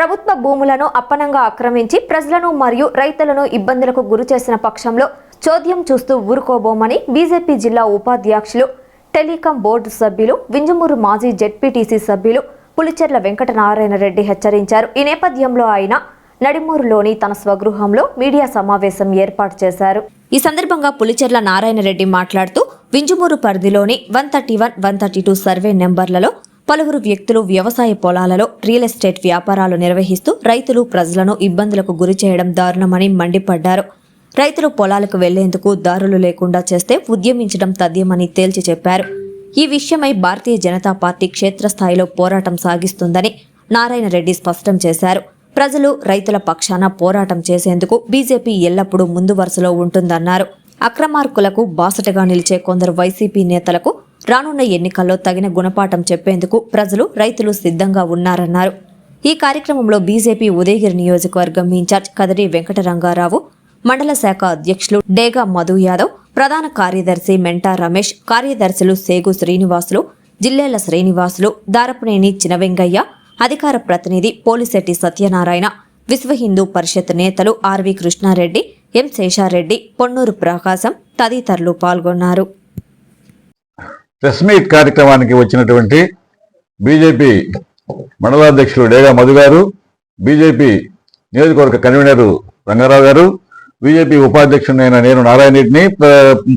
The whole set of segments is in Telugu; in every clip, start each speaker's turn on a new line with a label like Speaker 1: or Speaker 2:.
Speaker 1: ప్రభుత్వ భూములను అప్పనంగా ఆక్రమించి ప్రజలను మరియు రైతులను ఇబ్బందులకు గురి చేసిన పక్షంలో చోద్యం చూస్తూ ఊరుకోబోమని బీజేపీ జిల్లా ఉపాధ్యక్షులు టెలికాం బోర్డు సభ్యులు వింజమూరు మాజీ జెడ్పీటీసీ సభ్యులు పులిచెర్ల వెంకటనారాయణ రెడ్డి హెచ్చరించారు. ఈ నేపథ్యంలో ఆయన నడిమూరులోని తన స్వగృహంలో మీడియా సమావేశం ఏర్పాటు చేశారు. ఈ సందర్భంగా పులిచెర్ల నారాయణ రెడ్డి మాట్లాడుతూ వింజమూరు పరిధిలోని one thirty one one thirty two survey నెంబర్లలో పలువురు వ్యక్తులు వ్యవసాయ పొలాలలో రియల్ ఎస్టేట్ వ్యాపారాలు నిర్వహిస్తూ రైతులు ప్రజలను ఇబ్బందులకు గురి చేయడం దారుణమని మండిపడ్డారు. రైతులు పొలాలకు వెళ్ళేందుకు దారులు లేకుండా చేస్తే ఉద్యమించడం తథ్యమని తేల్చి చెప్పారు. ఈ విషయమై భారతీయ జనతా పార్టీ క్షేత్రస్థాయిలో పోరాటం సాగిస్తుందని నారాయణ రెడ్డి స్పష్టం చేశారు. ప్రజలు రైతుల పక్షాన పోరాటం చేసేందుకు బీజేపీ ఎల్లప్పుడూ ముందు వరుసలో ఉంటుందన్నారు. అక్రమార్కులకు బాసటగా నిలిచే కొందరు వైసీపీ నేతలకు రానున్న ఎన్నికల్లో తగిన గుణపాఠం చెప్పేందుకు ప్రజలు రైతులు సిద్ధంగా ఉన్నారన్నారు. ఈ కార్యక్రమంలో బీజేపీ ఉదయగిరి నియోజకవర్గం ఇన్ఛార్జ్ కదరి వెంకటరంగారావు మండల శాఖ అధ్యక్షులు డేగా మధు యాదవ్ ప్రధాన కార్యదర్శి మెంటా రమేష్ కార్యదర్శులు సేగు శ్రీనివాసులు జిల్లేల శ్రీనివాసులు దారపనేని చినవెంగయ్య అధికార ప్రతినిధి పోలిశెట్టి సత్యనారాయణ విశ్వ హిందూ పరిషత్ నేతలు ఆర్వి కృష్ణారెడ్డి ఎం శేషారెడ్డి పొన్నూరు ప్రకాశం తదితరులు పాల్గొన్నారు.
Speaker 2: ప్రెస్ మీట్ కార్యక్రమానికి వచ్చినటువంటి బీజేపీ మండలాధ్యక్షులు డేగా మధు గారు బీజేపీ నియోజకవర్గ కన్వీనర్ రంగారావు గారు బీజేపీ ఉపాధ్యక్షుడైన నేను నారాయణ రెడ్డిని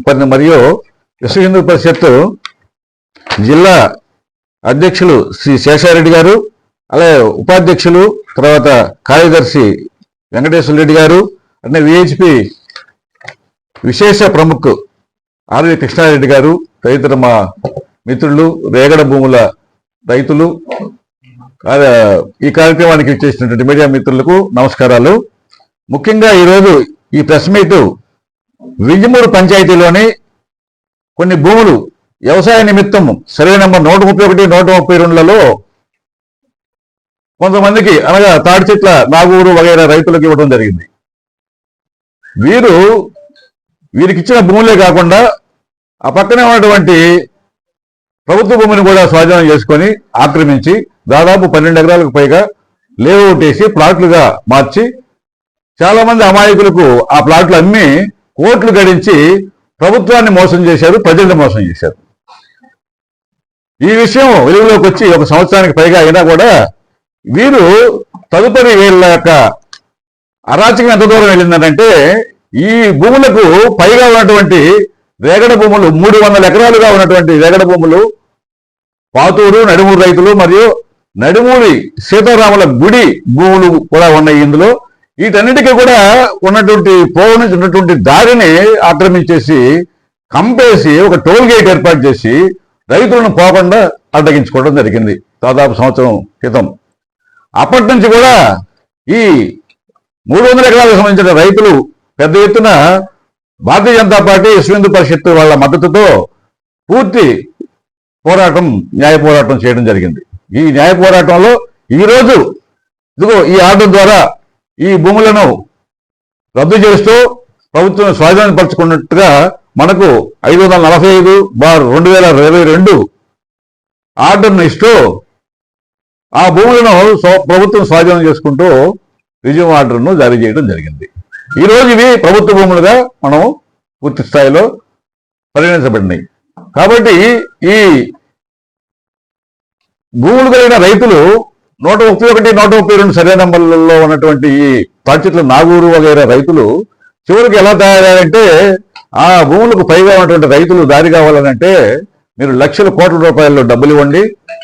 Speaker 2: ప- మరియు విశ్వ హిందూ పరిషత్ జిల్లా అధ్యక్షులు శ్రీ శేషారెడ్డి గారు అలాగే ఉపాధ్యక్షులు తర్వాత కార్యదర్శి వెంకటేశ్వర రెడ్డి గారు అంటే విహెచ్పి విశేష ప్రముఖ్ ఆర్వి కృష్ణారెడ్డి గారు తదితర మా మిత్రులు రేగడ భూముల రైతులు ఈ కార్యక్రమానికి ఇచ్చేసినటువంటి మీడియా మిత్రులకు నమస్కారాలు. ముఖ్యంగా ఈరోజు ఈ ప్రెస్ మీట్ వింజమూరు పంచాయతీలోని కొన్ని భూములు వ్యవసాయ నిమిత్తం సర్వే నెంబర్ నూట ముప్పై ఒకటి నూట ముప్పై రెండులలో కొంతమందికి అనగా తాడి చెట్ల నాగూరు వగైరా రైతులకు ఇవ్వడం జరిగింది. వీరు వీరికి ఇచ్చిన భూములే కాకుండా ఆ పక్కనే ఉన్నటువంటి ప్రభుత్వ భూమిని కూడా స్వాధీనం చేసుకొని ఆక్రమించి దాదాపు పన్నెండు ఎకరాలకు పైగా లేఅవుట్ వేసి ప్లాట్లుగా మార్చి చాలా మంది అమాయకులకు ఆ ప్లాట్లు అమ్మి కోట్లు గడించి ప్రభుత్వాన్ని మోసం చేశారు ప్రజల్ని మోసం చేశారు. ఈ విషయం వెలుగులోకి వచ్చి ఒక సంవత్సరానికి పైగా అయినా కూడా వీరు తదుపరి వీళ్ళ యొక్క అరాచకం ఎంత దూరం వెళ్ళిందంటే ఈ భూములకు పైగా ఉన్నటువంటి రేగడ భూములు మూడు వందల ఎకరాలుగా ఉన్నటువంటి రేగడ భూములు పాతూరు నడుమూరు రైతులు మరియు నడుమూరి సీతారాముల గుడి భూములు కూడా ఉన్నాయి ఇందులో. వీటన్నిటికీ కూడా ఉన్నటువంటి పోవు నుంచి ఉన్నటువంటి దారిని ఆక్రమించేసి కంపేసి ఒక టోల్ గేట్ ఏర్పాటు చేసి రైతులను పోకుండా అడ్డగించుకోవడం జరిగింది దాదాపు సంవత్సరం క్రితం. అప్పటి నుంచి కూడా ఈ మూడు వందల ఎకరాలకు సంబంధించిన రైతులు పెద్ద ఎత్తున భారతీయ జనతా పార్టీ విశ్వేందు పరిషత్తు వాళ్ళ మద్దతుతో పూర్తి పోరాటం న్యాయ పోరాటం చేయడం జరిగింది. ఈ న్యాయ పోరాటంలో ఈరోజు ఇదిగో ఈ ఆర్డర్ ద్వారా ఈ భూములను రద్దు చేస్తూ ప్రభుత్వం స్వాధీనపరచుకున్నట్టుగా మనకు ఐదు వందల నలభై ఐదు బార్ రెండు వేల ఇరవై రెండు ఆర్డర్ను ఇస్తూ ఆ భూములను ప్రభుత్వం స్వాధీనం చేసుకుంటూ రిజ్యూమ్ ఆర్డర్ను జారీ చేయడం జరిగింది. ఈ రోజు ఇవి ప్రభుత్వ భూములుగా మనం పూర్తి స్థాయిలో పరిగణించబడినాయి. కాబట్టి ఈ భూములు కలిగిన రైతులు నూట ముప్పై ఒకటి నూట ముప్పై రెండు సర్వే నంబర్లలో ఉన్నటువంటి ఈ తాడిచెట్ల నాగూరు వగైరా రైతులు చివరికి ఎలా తయారయ్యారంటే ఆ భూములకు పైగా ఉన్నటువంటి రైతులు దారి కావాలనంటే మీరు లక్షల కోట్ల రూపాయల్లో డబ్బులు ఇవ్వండి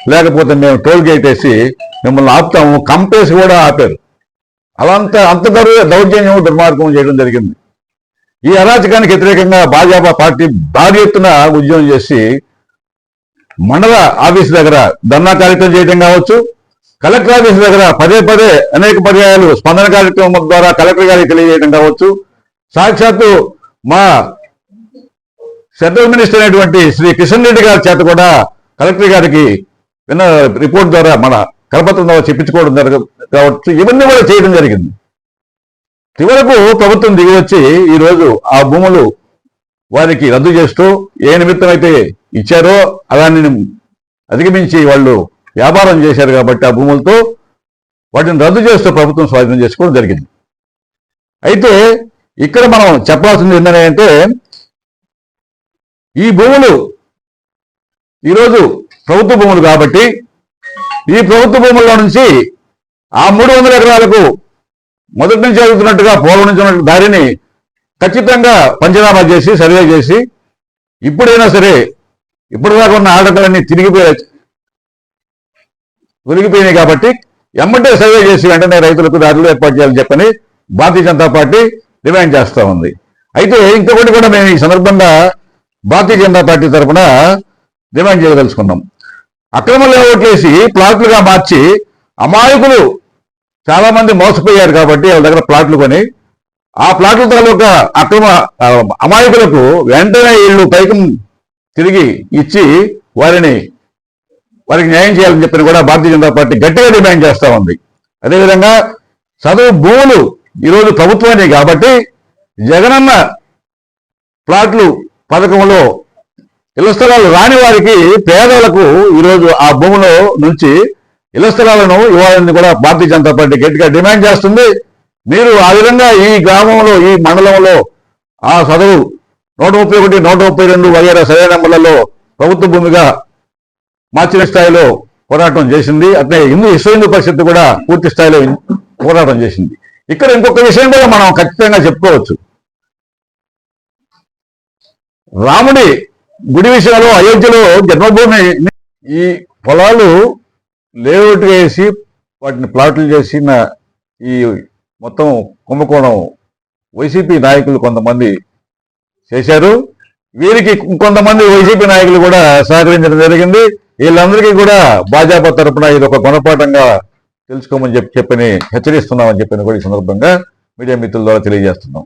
Speaker 2: లేకపోతే మేము టోల్ గేట్ వేసి మిమ్మల్ని ఆపుతాము కంపేసి కూడా ఆపారు. అలాంత అంత దౌర్- దౌర్జన్యం దుర్మార్గం చేయడం జరిగింది. ఈ అరాచకానికి వ్యతిరేకంగా భాజపా పార్టీ భారీ ఎత్తున ఉద్యమం చేసి మండల ఆఫీస్ దగ్గర ధర్నా కార్యక్రమం చేయడం కావచ్చు కలెక్టర్ ఆఫీస్ దగ్గర పదే పదే అనేక పర్యాయాలు స్పందన కార్యక్రమం ద్వారా కలెక్టర్ గారికి తెలియజేయడం కావచ్చు. సాక్షాత్తు మా సెంట్రల్ మినిస్టర్ అయినటువంటి శ్రీ కిషన్ రెడ్డి గారి చేత కూడా కలెక్టర్ గారికి విన్న రిపోర్ట్ ద్వారా మన కరపత్రం చెప్పించుకోవడం జరగదు కావచ్చు ఇవన్నీ కూడా చేయడం జరిగింది. చివరకు ప్రభుత్వం దిగి వచ్చి ఈరోజు ఆ భూములు వారికి రద్దు చేస్తూ ఏ నిమిత్తం అయితే ఇచ్చారో అలాని అధిగమించి వాళ్ళు వ్యాపారం చేశారు కాబట్టి ఆ భూములతో వాటిని రద్దు చేస్తూ ప్రభుత్వం స్వాధీనం చేసుకోవడం జరిగింది. అయితే ఇక్కడ మనం చెప్పాల్సింది ఏంటంటే ఈ భూములు ఈరోజు ప్రభుత్వ భూములు కాబట్టి ఈ ప్రభుత్వ భూముల్లో నుంచి ఆ మూడు వందల ఎకరాలకు మొదటి నుంచి జరుగుతున్నట్టుగా పూర్వం నుంచి ఉన్న దారిని ఖచ్చితంగా పంచనామా చేసి సర్వే చేసి ఇప్పుడైనా సరే ఇప్పటిదాకా ఉన్న ఆటలన్నీ తిరిగిపోయే ఒరిగిపోయినాయి కాబట్టి ఎమ్మటే సర్వే చేసి వెంటనే రైతులకు దారులు ఏర్పాటు చేయాలని చెప్పని భారతీయ జనతా పార్టీ డిమాండ్ చేస్తూ ఉంది. అయితే ఇంకొకటి కూడా మేము ఈ సందర్భంగా భారతీయ జనతా పార్టీ తరఫున డిమాండ్ చేయదలుచుకున్నాం. అక్రమ లేవట్లేసి ప్లాట్లుగా మార్చి అమాయకులు చాలా మంది మోసపోయారు కాబట్టి వాళ్ళ దగ్గర ప్లాట్లు కొని ఆ ప్లాట్ల తాలూకా అక్రమ అమాయకులకు వెంటనే వీళ్ళు పైకం తిరిగి ఇచ్చి వారిని వారికి న్యాయం చేయాలని చెప్పిన కూడా భారతీయ జనతా పార్టీ గట్టిగా డిమాండ్ చేస్తూ ఉంది. అదేవిధంగా చదువు భూములు ఈరోజు ప్రభుత్వాన్ని కాబట్టి జగనన్న ప్లాట్లు పథకంలో ఇళ్ళ స్థలాలు రాని వారికి పేదలకు ఈరోజు ఆ భూములో నుంచి ఇళ్ళ స్థలాలను ఇవ్వాలని కూడా భారతీయ జనతా పార్టీ గట్టిగా డిమాండ్ చేస్తుంది. మీరు ఆ విధంగా ఈ గ్రామంలో ఈ మండలంలో ఆ చదువు నూట ముప్పై ఒకటి నూట ముప్పై రెండు వగేరా సరైన నెంబర్లలో ప్రభుత్వ భూమిగా మార్చిన స్థాయిలో పోరాటం చేసింది. అట్లే హిందూ విశ్వ హిందూ పరిషత్తు కూడా పూర్తి స్థాయిలో పోరాటం చేసింది. ఇక్కడ ఇంకొక విషయం కూడా మనం ఖచ్చితంగా చెప్పుకోవచ్చు. రాముడి గుడి విషయంలో అయోధ్యలో జన్మభూమి ఈ పొలాలు లేఅవుట్ వేసి వాటిని ప్లాట్లు చేసిన ఈ మొత్తం కుంభకోణం వైసీపీ నాయకులు కొంతమంది చేశారు. వీరికి కొంతమంది వైసీపీ నాయకులు కూడా సహకరించడం జరిగింది. వీళ్ళందరికీ కూడా భాజపా తరపున ఇది ఒక గుణపాఠంగా తెలుసుకోమని చెప్పి చెప్పని హెచ్చరిస్తున్నామని చెప్పిన కూడా ఈ సందర్భంగా మీడియా మిత్రుల ద్వారా తెలియజేస్తున్నాం.